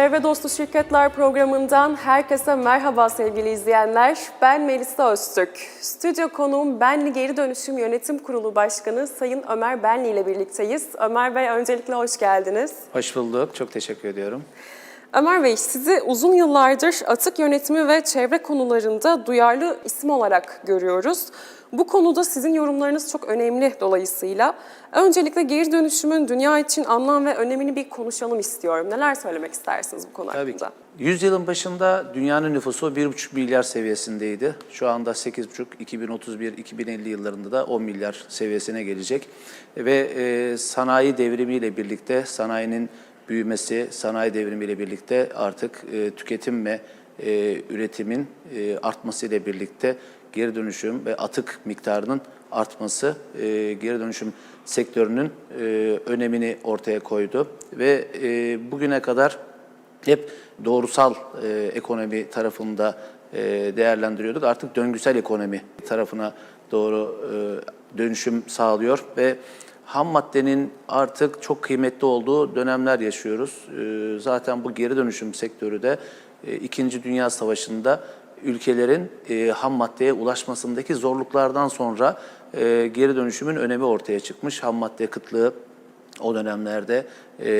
Çevre Dostu Şirketler programından herkese merhaba sevgili izleyenler. Ben Melisa Öztürk. Stüdyo konuğum Benli Geri Dönüşüm Yönetim Kurulu Başkanı Sayın Ömer Benli ile birlikteyiz. Ömer Bey öncelikle hoş geldiniz. Hoş bulduk. Çok teşekkür ediyorum. Ömer Bey, sizi uzun yıllardır atık yönetimi ve çevre konularında duyarlı isim olarak görüyoruz. Bu konuda sizin yorumlarınız çok önemli dolayısıyla. Öncelikle geri dönüşümün dünya için anlam ve önemini bir konuşalım istiyorum. Neler söylemek istersiniz bu konu Tabii ki. hakkında? Yüzyılın başında dünyanın nüfusu 1,5 milyar seviyesindeydi. Şu anda 8,5, 2031-2050 yıllarında da 10 milyar seviyesine gelecek. Ve e, sanayi devrimiyle birlikte, sanayinin büyümesi, sanayi devrimiyle birlikte artık e, tüketim ve e, üretimin e, artmasıyla birlikte geri dönüşüm ve atık miktarının artması e, geri dönüşüm sektörünün e, önemini ortaya koydu. Ve e, bugüne kadar hep doğrusal e, ekonomi tarafında e, değerlendiriyorduk. Artık döngüsel ekonomi tarafına doğru e, dönüşüm sağlıyor ve ham maddenin artık çok kıymetli olduğu dönemler yaşıyoruz. E, zaten bu geri dönüşüm sektörü de e, İkinci Dünya Savaşı'nda ülkelerin e, ham maddeye ulaşmasındaki zorluklardan sonra e, geri dönüşümün önemi ortaya çıkmış. Ham madde kıtlığı o dönemlerde e,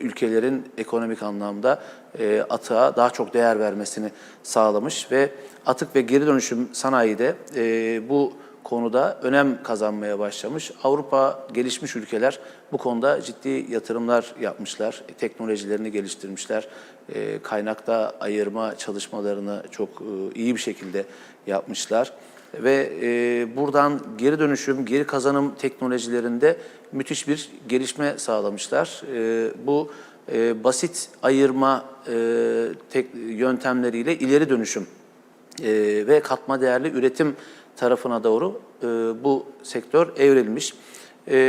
ülkelerin ekonomik anlamda e, atığa daha çok değer vermesini sağlamış ve atık ve geri dönüşüm sanayide e, bu konuda önem kazanmaya başlamış. Avrupa gelişmiş ülkeler bu konuda ciddi yatırımlar yapmışlar, teknolojilerini geliştirmişler, e, kaynakta ayırma çalışmalarını çok e, iyi bir şekilde yapmışlar ve e, buradan geri dönüşüm, geri kazanım teknolojilerinde müthiş bir gelişme sağlamışlar. E, bu basit ayırma yöntemleriyle ileri dönüşüm ve katma değerli üretim tarafına doğru bu sektör evrilmiş.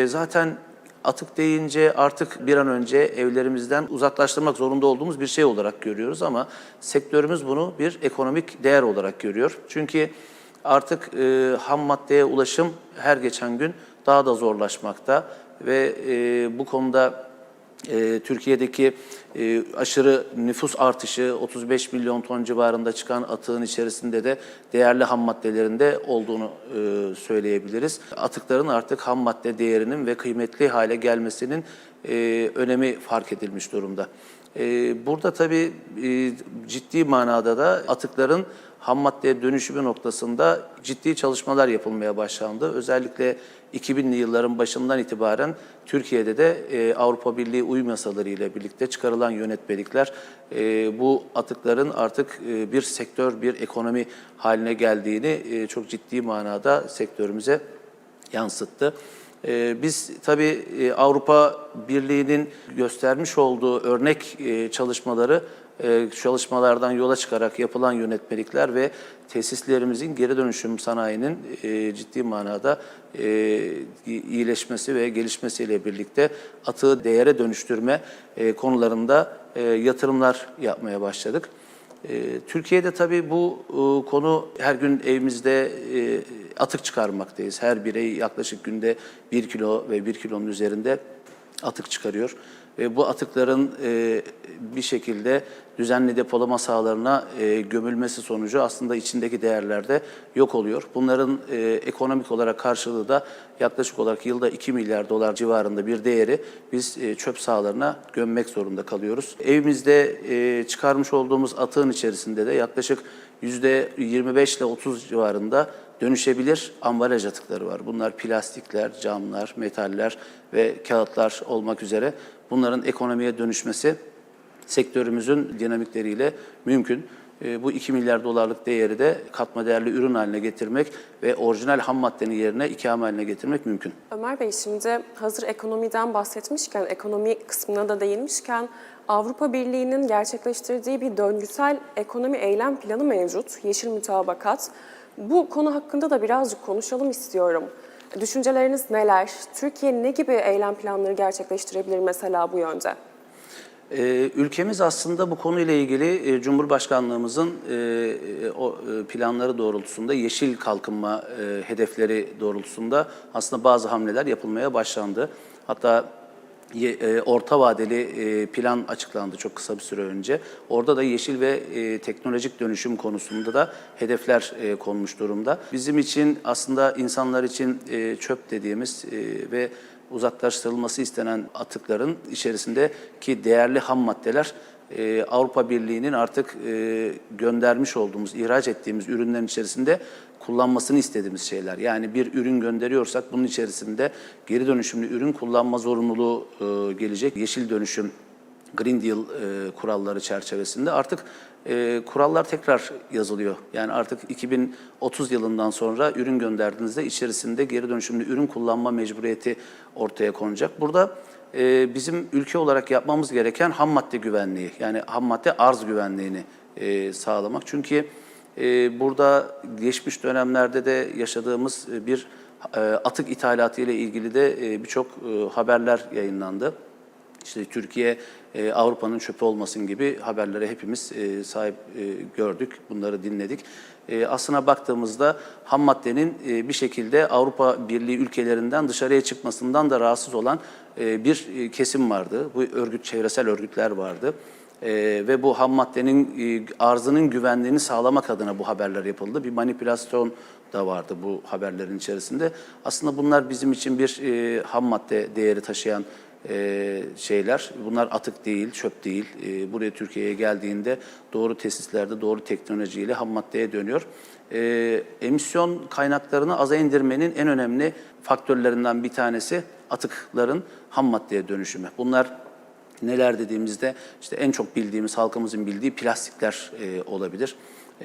Zaten atık deyince artık bir an önce evlerimizden uzaklaştırmak zorunda olduğumuz bir şey olarak görüyoruz ama sektörümüz bunu bir ekonomik değer olarak görüyor. Çünkü artık e, ham maddeye ulaşım her geçen gün daha da zorlaşmakta ve e, bu konuda e, Türkiye'deki e, aşırı nüfus artışı 35 milyon ton civarında çıkan atığın içerisinde de değerli ham maddelerinde olduğunu e, söyleyebiliriz. Atıkların artık ham madde değerinin ve kıymetli hale gelmesinin e, önemi fark edilmiş durumda. E, burada tabii e, ciddi manada da atıkların ham maddeye dönüşümü noktasında ciddi çalışmalar yapılmaya başlandı. Özellikle 2000'li yılların başından itibaren Türkiye'de de e, Avrupa Birliği uyum yasaları ile birlikte çıkarılan yönetmelikler e, bu atıkların artık e, bir sektör, bir ekonomi haline geldiğini e, çok ciddi manada sektörümüze yansıttı. Ee, Biz tabii e, Avrupa Birliği'nin göstermiş olduğu örnek e, çalışmaları, e, çalışmalardan yola çıkarak yapılan yönetmelikler ve tesislerimizin geri dönüşüm sanayinin e, ciddi manada e, iyileşmesi ve gelişmesiyle birlikte atığı değere dönüştürme e, konularında e, yatırımlar yapmaya başladık. Türkiye'de tabii bu e, konu her gün evimizde e, atık çıkarmaktayız. Her birey yaklaşık günde 1 kilo ve 1 kilonun üzerinde atık çıkarıyor. Ve bu atıkların e, bir şekilde düzenli depolama sahalarına e, gömülmesi sonucu aslında içindeki değerler de yok oluyor. Bunların e, ekonomik olarak karşılığı da yaklaşık olarak yılda 2 milyar dolar civarında bir değeri biz e, çöp sahalarına gömmek zorunda kalıyoruz. Evimizde e, çıkarmış olduğumuz atığın içerisinde de yaklaşık %25 ile 30 civarında dönüşebilir ambalaj atıkları var. Bunlar plastikler, camlar, metaller ve kağıtlar olmak üzere bunların ekonomiye dönüşmesi sektörümüzün dinamikleriyle mümkün. E, bu 2 milyar dolarlık değeri de katma değerli ürün haline getirmek ve orijinal ham maddenin yerine ikame haline getirmek mümkün. Ömer Bey şimdi hazır ekonomiden bahsetmişken, ekonomi kısmına da değinmişken Avrupa Birliği'nin gerçekleştirdiği bir döngüsel ekonomi eylem planı mevcut. Yeşil Mütabakat. Bu konu hakkında da birazcık konuşalım istiyorum. Düşünceleriniz neler? Türkiye ne gibi eylem planları gerçekleştirebilir mesela bu yönde? Ee, ülkemiz aslında bu konuyla ilgili e, Cumhurbaşkanlığımızın e, e, planları doğrultusunda yeşil kalkınma hedefleri doğrultusunda aslında bazı hamleler yapılmaya başlandı. Hatta orta vadeli e, plan açıklandı çok kısa bir süre önce. Orada da yeşil ve e, teknolojik dönüşüm konusunda da hedefler e, konmuş durumda. Bizim için aslında insanlar için e, çöp dediğimiz e, ve uzaklaştırılması istenen atıkların içerisindeki değerli ham maddeler e, Avrupa Birliği'nin artık e, göndermiş olduğumuz, ihraç ettiğimiz ürünlerin içerisinde kullanmasını istediğimiz şeyler. Yani bir ürün gönderiyorsak bunun içerisinde geri dönüşümlü ürün kullanma zorunluluğu e, gelecek. Yeşil dönüşüm Green Deal e, kuralları çerçevesinde artık e, kurallar tekrar yazılıyor. Yani artık 2030 yılından sonra ürün gönderdiğinizde içerisinde geri dönüşümlü ürün kullanma mecburiyeti ortaya konacak. Burada e, bizim ülke olarak yapmamız gereken ham madde güvenliği yani ham madde arz güvenliğini e, sağlamak. Çünkü burada geçmiş dönemlerde de yaşadığımız e, bir e, atık ithalatı ile ilgili de e, birçok haberler yayınlandı. İşte Türkiye Avrupa'nın çöpü olmasın gibi haberlere hepimiz sahip gördük, bunları dinledik. Aslına baktığımızda ham maddenin bir şekilde Avrupa Birliği ülkelerinden dışarıya çıkmasından da rahatsız olan bir kesim vardı. Bu örgüt, çevresel örgütler vardı. E, ve bu ham maddenin e, arzının güvenliğini sağlamak adına bu haberler yapıldı. Bir manipülasyon da vardı bu haberlerin içerisinde. Aslında bunlar bizim için bir e, ham madde değeri taşıyan e, şeyler. Bunlar atık değil, çöp değil. E, buraya Türkiye'ye geldiğinde doğru tesislerde doğru teknolojiyle ham maddeye dönüyor. E, emisyon kaynaklarını aza indirmenin en önemli faktörlerinden bir tanesi atıkların ham maddeye dönüşümü. Bunlar neler dediğimizde işte en çok bildiğimiz, halkımızın bildiği plastikler e, olabilir.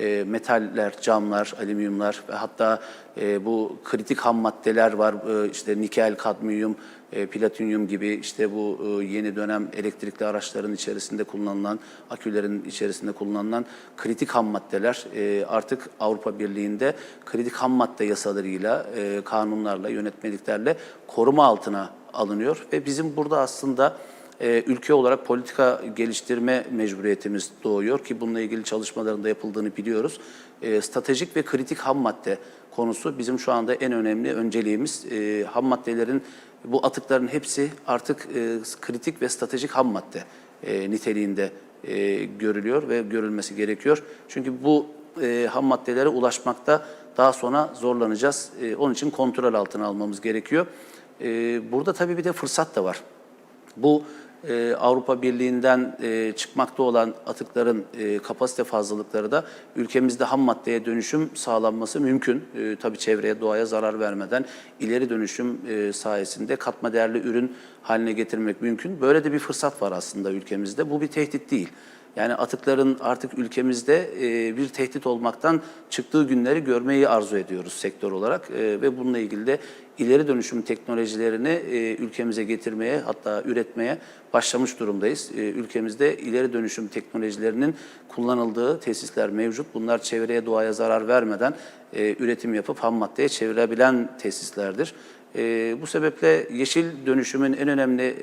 E, metaller, camlar, alüminyumlar ve hatta e, bu kritik ham maddeler var. E, işte nikel, kadmiyum, e, platinyum gibi işte bu e, yeni dönem elektrikli araçların içerisinde kullanılan, akülerin içerisinde kullanılan kritik ham maddeler e, artık Avrupa Birliği'nde kritik ham madde yasalarıyla, e, kanunlarla, yönetmeliklerle koruma altına alınıyor ve bizim burada aslında e, ülke olarak politika geliştirme mecburiyetimiz doğuyor ki bununla ilgili çalışmaların da yapıldığını biliyoruz. E, stratejik ve kritik ham madde konusu bizim şu anda en önemli önceliğimiz. E, ham maddelerin, bu atıkların hepsi artık e, kritik ve stratejik ham madde e, niteliğinde e, görülüyor ve görülmesi gerekiyor. Çünkü bu e, ham maddelere ulaşmakta daha sonra zorlanacağız. E, onun için kontrol altına almamız gerekiyor. E, burada tabii bir de fırsat da var. Bu e, Avrupa Birliği'nden e, çıkmakta olan atıkların e, kapasite fazlalıkları da ülkemizde ham maddeye dönüşüm sağlanması mümkün. E, tabii çevreye, doğaya zarar vermeden ileri dönüşüm e, sayesinde katma değerli ürün haline getirmek mümkün. Böyle de bir fırsat var aslında ülkemizde. Bu bir tehdit değil. Yani atıkların artık ülkemizde e, bir tehdit olmaktan çıktığı günleri görmeyi arzu ediyoruz sektör olarak E, ve bununla ilgili de ileri dönüşüm teknolojilerini e, ülkemize getirmeye hatta üretmeye başlamış durumdayız. E, Ülkemizde ileri dönüşüm teknolojilerinin kullanıldığı tesisler mevcut. Bunlar çevreye doğaya zarar vermeden üretim yapıp ham maddeye çevirebilen tesislerdir. Bu sebeple yeşil dönüşümün en önemli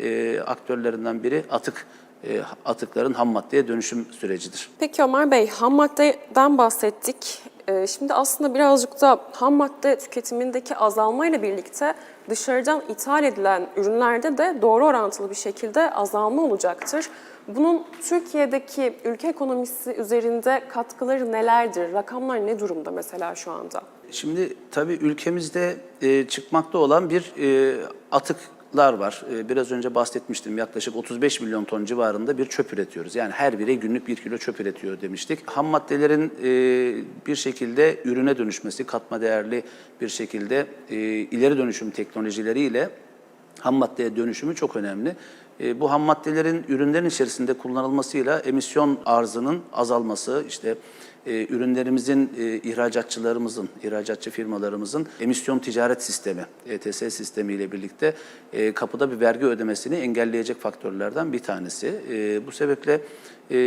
aktörlerinden biri atık atıkların ham maddeye dönüşüm sürecidir. Peki Ömer Bey, ham maddeden bahsettik. Ee, Şimdi aslında birazcık da ham madde tüketimindeki azalmayla birlikte dışarıdan ithal edilen ürünlerde de doğru orantılı bir şekilde azalma olacaktır. Bunun Türkiye'deki ülke ekonomisi üzerinde katkıları nelerdir? Rakamlar ne durumda mesela şu anda? Şimdi tabii ülkemizde e, çıkmakta olan bir e, atıklar var. E, biraz önce bahsetmiştim yaklaşık 35 milyon ton civarında bir çöp üretiyoruz. Yani her biri günlük bir kilo çöp üretiyor demiştik. Ham maddelerin e, bir şekilde ürüne dönüşmesi, katma değerli bir şekilde e, ileri dönüşüm teknolojileriyle ham maddeye dönüşümü çok önemli. E, bu ham maddelerin ürünlerin içerisinde kullanılmasıyla emisyon arzının azalması, işte e, ürünlerimizin, e, ihracatçılarımızın, ihracatçı firmalarımızın emisyon ticaret sistemi, ETS sistemiyle birlikte e, kapıda bir vergi ödemesini engelleyecek faktörlerden bir tanesi. E, bu sebeple e,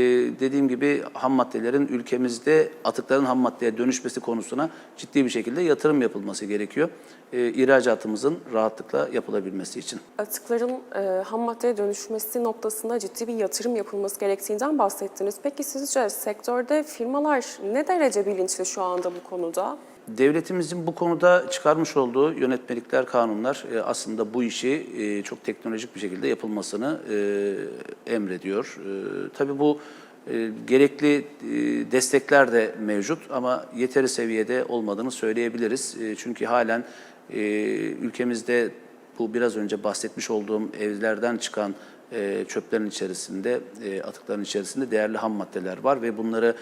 dediğim gibi ham maddelerin ülkemizde atıkların ham maddeye dönüşmesi konusuna ciddi bir şekilde yatırım yapılması gerekiyor. E, ihracatımızın rahatlıkla yapılabilmesi için. Atıkların e, ham maddeye dönüşmesi noktasında ciddi bir yatırım yapılması gerektiğinden bahsettiniz. Peki sizce sektörde firmalar ne derece bilinçli şu anda bu konuda? Devletimizin bu konuda çıkarmış olduğu yönetmelikler, kanunlar e, aslında bu işi e, çok teknolojik bir şekilde yapılmasını e, emrediyor. Tabii bu gerekli destekler de mevcut ama yeteri seviyede olmadığını söyleyebiliriz. Çünkü halen ülkemizde bu biraz önce bahsetmiş olduğum evlerden çıkan çöplerin içerisinde, atıkların içerisinde değerli ham maddeler var ve bunları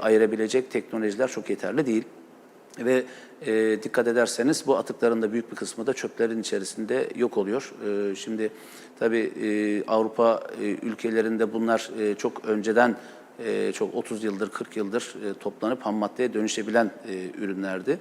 ayırabilecek teknolojiler çok yeterli değil. Ve e, dikkat ederseniz bu atıkların da büyük bir kısmı da çöplerin içerisinde yok oluyor. E, şimdi tabii e, Avrupa e, ülkelerinde bunlar e, çok önceden e, çok 30 yıldır 40 yıldır e, toplanıp ham maddeye dönüşebilen e, ürünlerdi.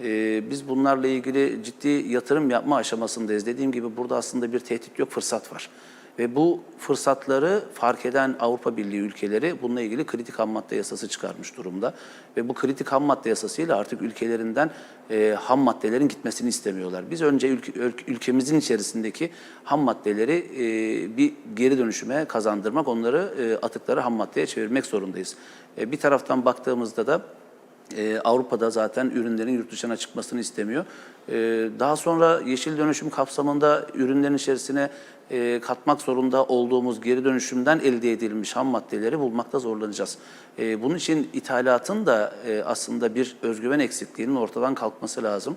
E, biz bunlarla ilgili ciddi yatırım yapma aşamasındayız. Dediğim gibi burada aslında bir tehdit yok, fırsat var. Ve bu fırsatları fark eden Avrupa Birliği ülkeleri bununla ilgili kritik ham madde yasası çıkarmış durumda. Ve bu kritik ham madde yasasıyla artık ülkelerinden e, ham maddelerin gitmesini istemiyorlar. Biz önce ülke, ül- ülkemizin içerisindeki ham maddeleri e, bir geri dönüşüme kazandırmak, onları e, atıkları ham maddeye çevirmek zorundayız. E, bir taraftan baktığımızda da ee, Avrupa'da zaten ürünlerin yurt dışına çıkmasını istemiyor. Ee, daha sonra yeşil dönüşüm kapsamında ürünlerin içerisine e, katmak zorunda olduğumuz geri dönüşümden elde edilmiş ham maddeleri bulmakta zorlanacağız. Ee, bunun için ithalatın da e, aslında bir özgüven eksikliğinin ortadan kalkması lazım.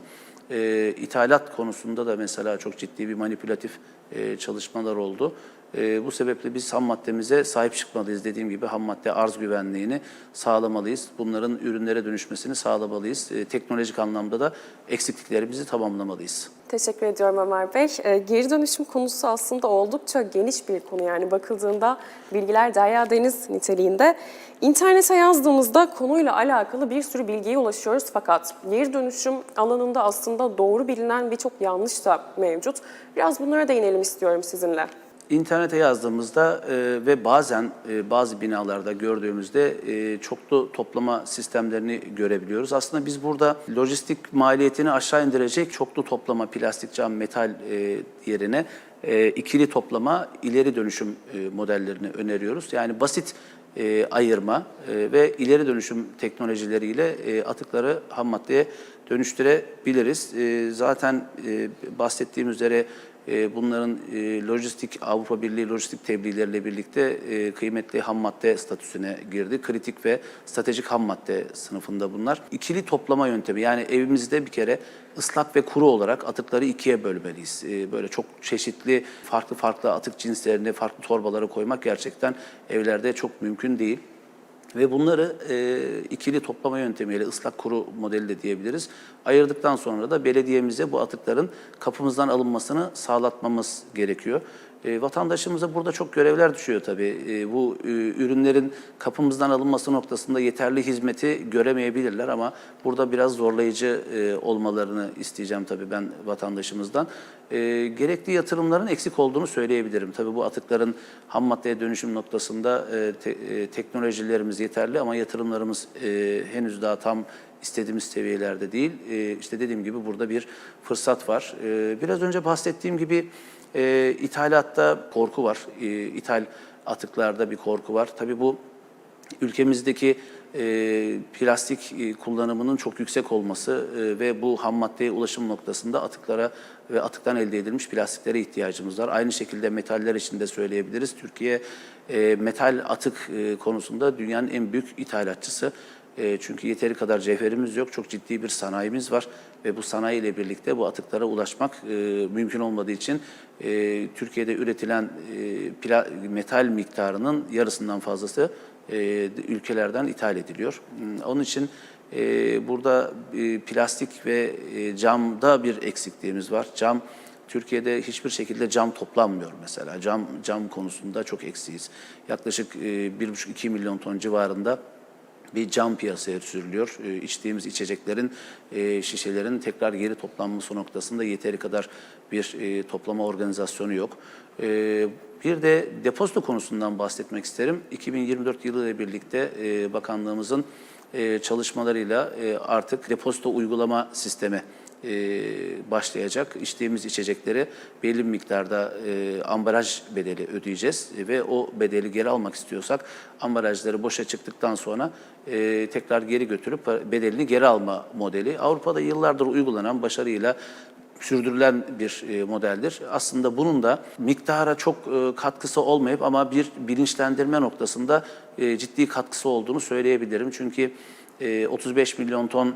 Ee, ithalat konusunda da mesela çok ciddi bir manipülatif e, çalışmalar oldu. E, bu sebeple biz ham maddemize sahip çıkmalıyız. Dediğim gibi ham madde arz güvenliğini sağlamalıyız. Bunların ürünlere dönüşmesini sağlamalıyız. E, teknolojik anlamda da eksikliklerimizi tamamlamalıyız. Teşekkür ediyorum Ömer Bey. Ee, Geri dönüşüm konusu aslında oldukça geniş bir konu yani bakıldığında bilgiler derya deniz niteliğinde. İnternete yazdığımızda konuyla alakalı bir sürü bilgiye ulaşıyoruz fakat geri dönüşüm alanında aslında doğru bilinen birçok yanlış da mevcut. Biraz bunlara değinelim istiyorum sizinle. İnternete yazdığımızda e, ve bazen e, bazı binalarda gördüğümüzde e, çoklu toplama sistemlerini görebiliyoruz. Aslında biz burada lojistik maliyetini aşağı indirecek çoklu toplama plastik, cam, metal e, yerine e, ikili toplama, ileri dönüşüm e, modellerini öneriyoruz. Yani basit e, ayırma e, ve ileri dönüşüm teknolojileriyle e, atıkları ham maddeye dönüştürebiliriz. E, zaten e, bahsettiğim üzere bunların e, lojistik Avrupa Birliği lojistik tebliğleriyle birlikte e, kıymetli ham madde statüsüne girdi. Kritik ve stratejik ham madde sınıfında bunlar. İkili toplama yöntemi yani evimizde bir kere ıslak ve kuru olarak atıkları ikiye bölmeliyiz. E, böyle çok çeşitli farklı farklı atık cinslerini farklı torbalara koymak gerçekten evlerde çok mümkün değil. Ve bunları e, ikili toplama yöntemiyle ıslak kuru modeli de diyebiliriz. Ayırdıktan sonra da belediyemize bu atıkların kapımızdan alınmasını sağlatmamız gerekiyor. E, vatandaşımıza burada çok görevler düşüyor tabii. E, bu e, ürünlerin kapımızdan alınması noktasında yeterli hizmeti göremeyebilirler ama burada biraz zorlayıcı e, olmalarını isteyeceğim tabii ben vatandaşımızdan. E, gerekli yatırımların eksik olduğunu söyleyebilirim. Tabii bu atıkların ham maddeye dönüşüm noktasında e, te- e, teknolojilerimiz yeterli ama yatırımlarımız e, henüz daha tam istediğimiz seviyelerde değil. E, işte dediğim gibi burada bir fırsat var. E, biraz önce bahsettiğim gibi e, ithalatta korku var. E, ithal atıklarda bir korku var. Tabii bu ülkemizdeki e, plastik e, kullanımının çok yüksek olması e, ve bu ham maddeye ulaşım noktasında atıklara ve atıktan elde edilmiş plastiklere ihtiyacımız var. Aynı şekilde metaller için de söyleyebiliriz. Türkiye e, metal atık e, konusunda dünyanın en büyük ithalatçısı. E, çünkü yeteri kadar cevherimiz yok, çok ciddi bir sanayimiz var ve bu sanayi ile birlikte bu atıklara ulaşmak e, mümkün olmadığı için e, Türkiye'de üretilen e, pla- metal miktarının yarısından fazlası e, ülkelerden ithal ediliyor. Hmm, Onun için e, burada e, plastik ve e, camda bir eksikliğimiz var. Cam Türkiye'de hiçbir şekilde cam toplanmıyor mesela. Cam cam konusunda çok eksiyiz. Yaklaşık e, 1,5-2 milyon ton civarında bir cam piyasaya sürülüyor. E, içtiğimiz içeceklerin, e, şişelerin tekrar geri toplanması noktasında yeteri kadar bir e, toplama organizasyonu yok. E, bir de depozito konusundan bahsetmek isterim. 2024 yılı ile birlikte e, bakanlığımızın çalışmalarıyla artık depozito uygulama sistemi e, başlayacak. İçtiğimiz içecekleri belli bir miktarda e, ambalaj bedeli ödeyeceğiz ve o bedeli geri almak istiyorsak ambalajları boşa çıktıktan sonra e, tekrar geri götürüp bedelini geri alma modeli. Avrupa'da yıllardır uygulanan başarıyla sürdürülen bir e, modeldir. Aslında bunun da miktara çok katkısı olmayıp ama bir bilinçlendirme noktasında ciddi katkısı olduğunu söyleyebilirim. Çünkü e, 35 milyon ton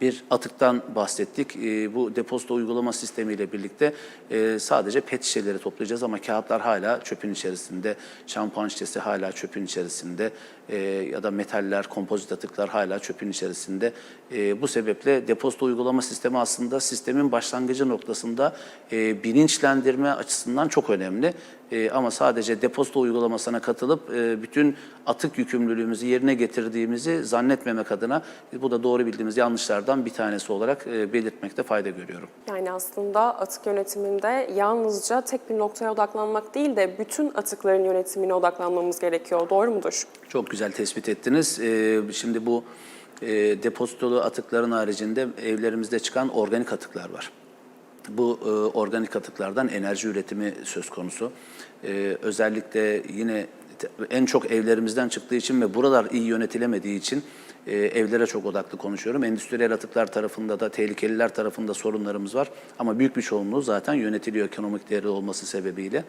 bir atıktan bahsettik. E, bu depozito uygulama sistemiyle birlikte e, sadece pet şişeleri toplayacağız ama kağıtlar hala çöpün içerisinde, şampuan şişesi hala çöpün içerisinde e, ya da metaller, kompozit atıklar hala çöpün içerisinde. E, bu sebeple depozito uygulama sistemi aslında sistemin başlangıcı noktasında bilinçlendirme açısından çok önemli. E, ama sadece depozito uygulamasına katılıp e, bütün atık yükümlülüğümüzü yerine getirdiğimizi zannetmemek adına e, bu da doğru bildiğimiz yanlışlardan bir tanesi olarak e, belirtmekte fayda görüyorum. Yani aslında atık yönetiminde yalnızca tek bir noktaya odaklanmak değil de bütün atıkların yönetimine odaklanmamız gerekiyor. Doğru mudur? Çok güzel tespit ettiniz. Ee, şimdi bu e, depozitolu atıkların haricinde evlerimizde çıkan organik atıklar var. Bu e, organik atıklardan enerji üretimi söz konusu. Ee, özellikle yine en çok evlerimizden çıktığı için ve buralar iyi yönetilemediği için e, evlere çok odaklı konuşuyorum. Endüstriyel atıklar tarafında da tehlikeliler tarafında sorunlarımız var. Ama büyük bir çoğunluğu zaten yönetiliyor ekonomik değeri olması sebebiyle.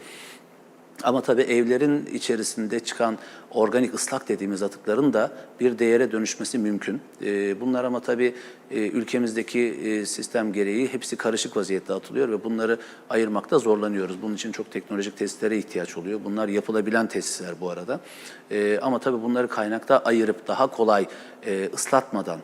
Ama tabii evlerin içerisinde çıkan organik ıslak dediğimiz atıkların da bir değere dönüşmesi mümkün. Ee, Bunlar ama tabii e, ülkemizdeki e, sistem gereği hepsi karışık vaziyette atılıyor ve bunları ayırmakta zorlanıyoruz. Bunun için çok teknolojik tesislere ihtiyaç oluyor. Bunlar yapılabilen tesisler bu arada. Ee, Ama tabii bunları kaynakta ayırıp daha kolay e, ıslatmadan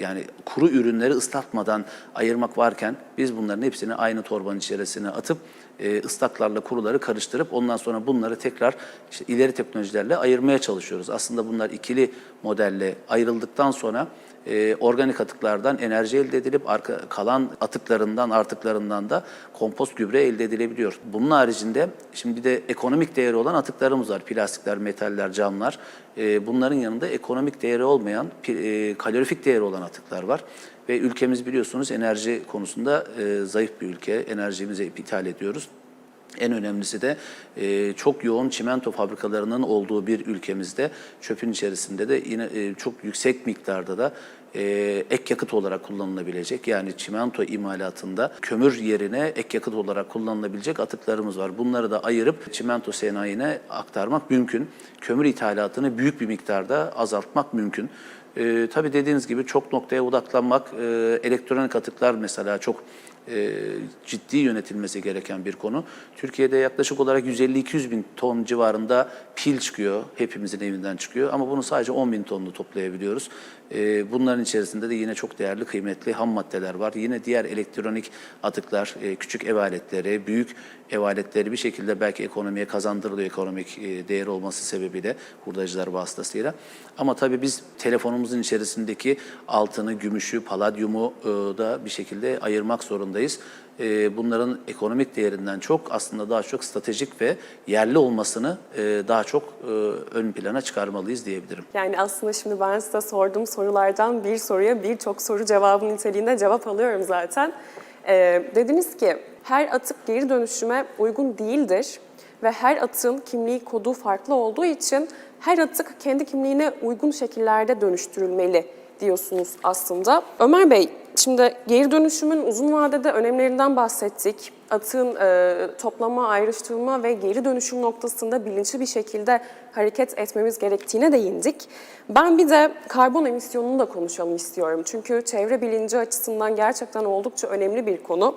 yani kuru ürünleri ıslatmadan ayırmak varken biz bunların hepsini aynı torbanın içerisine atıp e, ıslaklarla kuruları karıştırıp ondan sonra bunları tekrar işte ileri teknolojilerle ayırmaya çalışıyoruz. Aslında bunlar ikili modelle ayrıldıktan sonra e, organik atıklardan enerji elde edilip arka, kalan atıklarından artıklarından da kompost gübre elde edilebiliyor. Bunun haricinde şimdi de ekonomik değeri olan atıklarımız var. Plastikler, metaller, camlar. E, bunların yanında ekonomik değeri olmayan, e, kalorifik değeri olan atıklar var. Ve ülkemiz biliyorsunuz enerji konusunda e, zayıf bir ülke. Enerjimizi ithal ediyoruz. En önemlisi de e, çok yoğun çimento fabrikalarının olduğu bir ülkemizde çöpün içerisinde de yine e, çok yüksek miktarda da e, ek yakıt olarak kullanılabilecek yani çimento imalatında kömür yerine ek yakıt olarak kullanılabilecek atıklarımız var. Bunları da ayırıp çimento sanayine aktarmak mümkün. Kömür ithalatını büyük bir miktarda azaltmak mümkün. E, tabii dediğiniz gibi çok noktaya odaklanmak, e, elektronik atıklar mesela çok e, ciddi yönetilmesi gereken bir konu. Türkiye'de yaklaşık olarak 150-200 bin ton civarında pil çıkıyor, hepimizin evinden çıkıyor ama bunu sadece 10 bin tonlu toplayabiliyoruz. E, bunların içerisinde de yine çok değerli, kıymetli ham maddeler var. Yine diğer elektronik atıklar, e, küçük ev aletleri, büyük ev aletleri bir şekilde belki ekonomiye kazandırılıyor ekonomik e, değeri olması sebebiyle hurdacılar vasıtasıyla. Ama tabii biz telefonumuzun içerisindeki altını, gümüşü, paladyumu e, da bir şekilde ayırmak zorundayız. E, Bunların ekonomik değerinden çok aslında daha çok stratejik ve yerli olmasını e, daha çok e, ön plana çıkarmalıyız diyebilirim. Yani aslında şimdi ben size sorduğum sorulardan bir soruya birçok soru cevabı niteliğinde cevap alıyorum zaten. Ee, dediniz ki her atık geri dönüşüme uygun değildir ve her atığın kimliği kodu farklı olduğu için her atık kendi kimliğine uygun şekillerde dönüştürülmeli diyorsunuz aslında. Ömer Bey, şimdi geri dönüşümün uzun vadede önemlerinden bahsettik. Atığın e, toplama, ayrıştırılma ve geri dönüşüm noktasında bilinçli bir şekilde hareket etmemiz gerektiğine değindik. Ben bir de karbon emisyonunu da konuşalım istiyorum. Çünkü çevre bilinci açısından gerçekten oldukça önemli bir konu.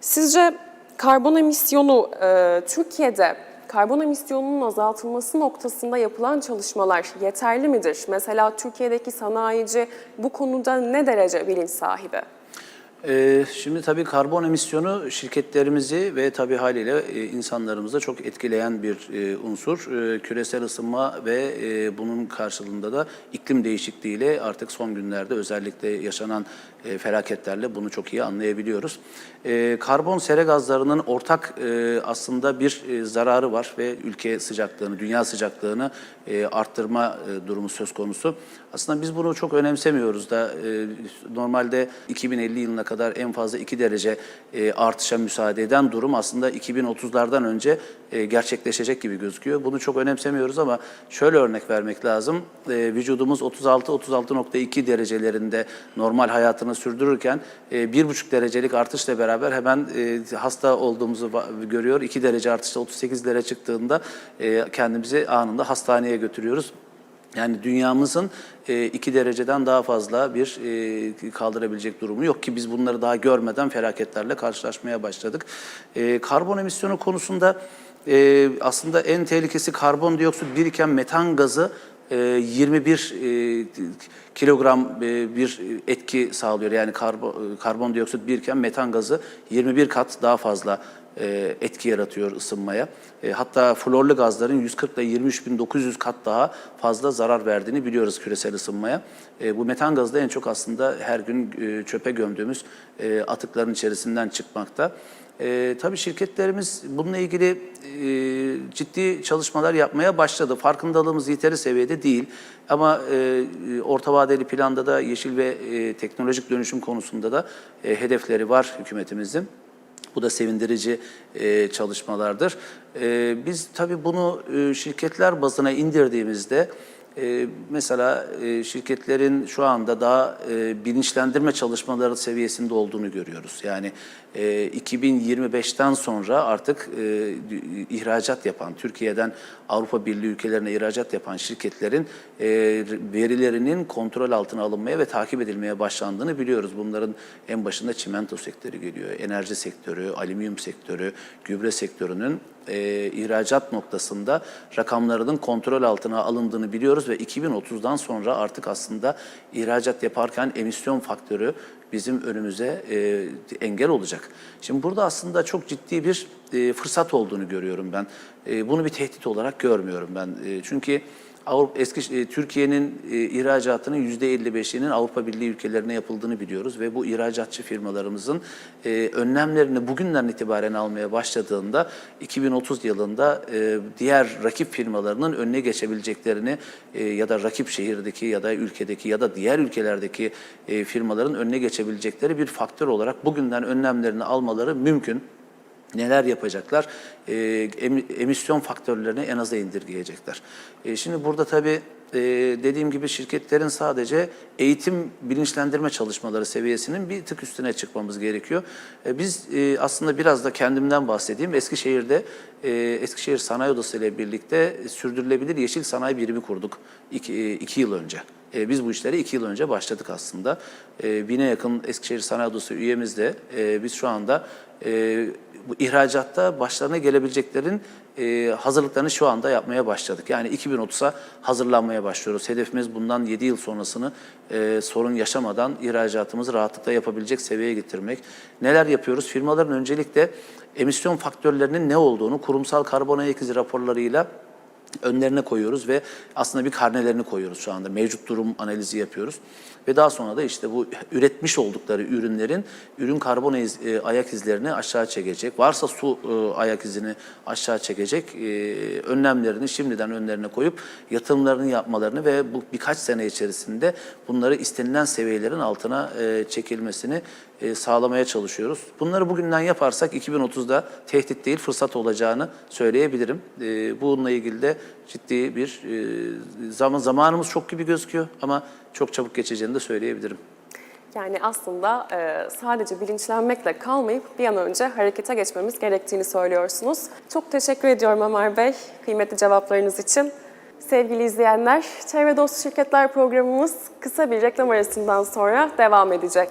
Sizce karbon emisyonu e, Türkiye'de karbon emisyonunun azaltılması noktasında yapılan çalışmalar yeterli midir? Mesela Türkiye'deki sanayici bu konuda ne derece bilinç sahibi? Ee, Şimdi tabii karbon emisyonu şirketlerimizi ve tabii haliyle e, insanlarımızı çok etkileyen bir e, unsur. E, Küresel ısınma ve e, bunun karşılığında da iklim değişikliğiyle artık son günlerde özellikle yaşanan e, felaketlerle bunu çok iyi anlayabiliyoruz. E, Karbon sera gazlarının ortak e, aslında bir e, zararı var ve ülke sıcaklığını, dünya sıcaklığını e, arttırma e, durumu söz konusu. Aslında biz bunu çok önemsemiyoruz da e, normalde 2050 yılına kadar en fazla 2 derece e, artışa müsaade eden durum aslında 2030'lardan önce e, gerçekleşecek gibi gözüküyor. Bunu çok önemsemiyoruz ama şöyle örnek vermek lazım. E, vücudumuz 36-36.2 derecelerinde normal hayatını sürdürürken e, 1,5 derecelik artışla beraber hemen e, hasta olduğumuzu görüyor. 2 derece artışla 38 derece çıktığında e, kendimizi anında hastaneye götürüyoruz. Yani dünyamızın 2 dereceden daha fazla bir e, kaldırabilecek durumu yok ki biz bunları daha görmeden felaketlerle karşılaşmaya başladık. E, Karbon emisyonu konusunda e, aslında en tehlikesi karbondioksit biriken metan gazı e, 21 e, kilogram e, bir etki sağlıyor. Yani karbon, karbondioksit biriken metan gazı 21 kat daha fazla e, etki yaratıyor ısınmaya. E, Hatta florlu gazların 140 ile 23.900 kat daha fazla zarar verdiğini biliyoruz küresel ısınmaya. E, Bu metan gazı da en çok aslında her gün çöpe gömdüğümüz atıkların içerisinden çıkmakta. E, tabii şirketlerimiz bununla ilgili e, ciddi çalışmalar yapmaya başladı. Farkındalığımız yeteri seviyede değil. Ama e, orta vadeli planda da yeşil ve e, teknolojik dönüşüm konusunda da e, hedefleri var hükümetimizin. Bu da sevindirici e, çalışmalardır. E, biz tabii bunu e, şirketler bazına indirdiğimizde e, mesela e, şirketlerin şu anda daha e, bilinçlendirme çalışmaları seviyesinde olduğunu görüyoruz. Yani e, 2025'ten sonra artık e, ihracat yapan, Türkiye'den Avrupa Birliği ülkelerine ihracat yapan şirketlerin e, verilerinin kontrol altına alınmaya ve takip edilmeye başlandığını biliyoruz. Bunların en başında çimento sektörü geliyor, enerji sektörü, alüminyum sektörü, gübre sektörünün e, ihracat noktasında rakamlarının kontrol altına alındığını biliyoruz ve 2030'dan sonra artık aslında ihracat yaparken emisyon faktörü bizim önümüze e, engel olacak. Şimdi burada aslında çok ciddi bir e, fırsat olduğunu görüyorum ben. E, bunu bir tehdit olarak görmüyorum ben. E, çünkü Avrupa eski e, Türkiye'nin e, ihracatının %55'inin Avrupa Birliği ülkelerine yapıldığını biliyoruz ve bu ihracatçı firmalarımızın e, önlemlerini bugünden itibaren almaya başladığında 2030 yılında diğer rakip firmalarının önüne geçebileceklerini ya da rakip şehirdeki ya da ülkedeki ya da diğer ülkelerdeki firmaların önüne geçebilecekleri bir faktör olarak bugünden önlemlerini almaları mümkün neler yapacaklar? E, em- emisyon faktörlerini en aza indirgeyecekler. E, şimdi burada tabii e, dediğim gibi şirketlerin sadece eğitim bilinçlendirme çalışmaları seviyesinin bir tık üstüne çıkmamız gerekiyor. E, biz e, aslında biraz da kendimden bahsedeyim. Eskişehir'de e, Eskişehir Sanayi Odası ile birlikte sürdürülebilir yeşil sanayi birimi kurduk iki, e, iki yıl önce. E, biz bu işlere iki yıl önce başladık aslında. E, bine yakın Eskişehir Sanayi Odası üyemizle e, biz şu anda e, bu ihracatta başlarına gelebileceklerin e, hazırlıklarını şu anda yapmaya başladık. Yani 2030'a hazırlanmaya başlıyoruz. Hedefimiz bundan 7 yıl sonrasını e, sorun yaşamadan ihracatımızı rahatlıkla yapabilecek seviyeye getirmek. Neler yapıyoruz? Firmaların öncelikle emisyon faktörlerinin ne olduğunu kurumsal karbon ayak izi raporlarıyla önlerine koyuyoruz ve aslında bir karnelerini koyuyoruz şu anda. Mevcut durum analizi yapıyoruz. Ve daha sonra da işte bu üretmiş oldukları ürünlerin ürün karbon iz- e, ayak izlerini aşağı çekecek. Varsa su e, ayak izini aşağı çekecek. e, önlemlerini şimdiden önlerine koyup yatırımlarını yapmalarını ve bu birkaç sene içerisinde bunları istenilen seviyelerin altına e, çekilmesini e, sağlamaya çalışıyoruz. Bunları bugünden yaparsak 2030'da tehdit değil fırsat olacağını söyleyebilirim. E, Bununla ilgili de ciddi bir e, zaman zamanımız çok gibi gözüküyor ama çok çabuk geçeceğini de söyleyebilirim. Yani aslında e, sadece bilinçlenmekle kalmayıp bir an önce harekete geçmemiz gerektiğini söylüyorsunuz. Çok teşekkür ediyorum Ömer Bey kıymetli cevaplarınız için. Sevgili izleyenler, Çevre Dostu Şirketler programımız kısa bir reklam arasından sonra devam edecek.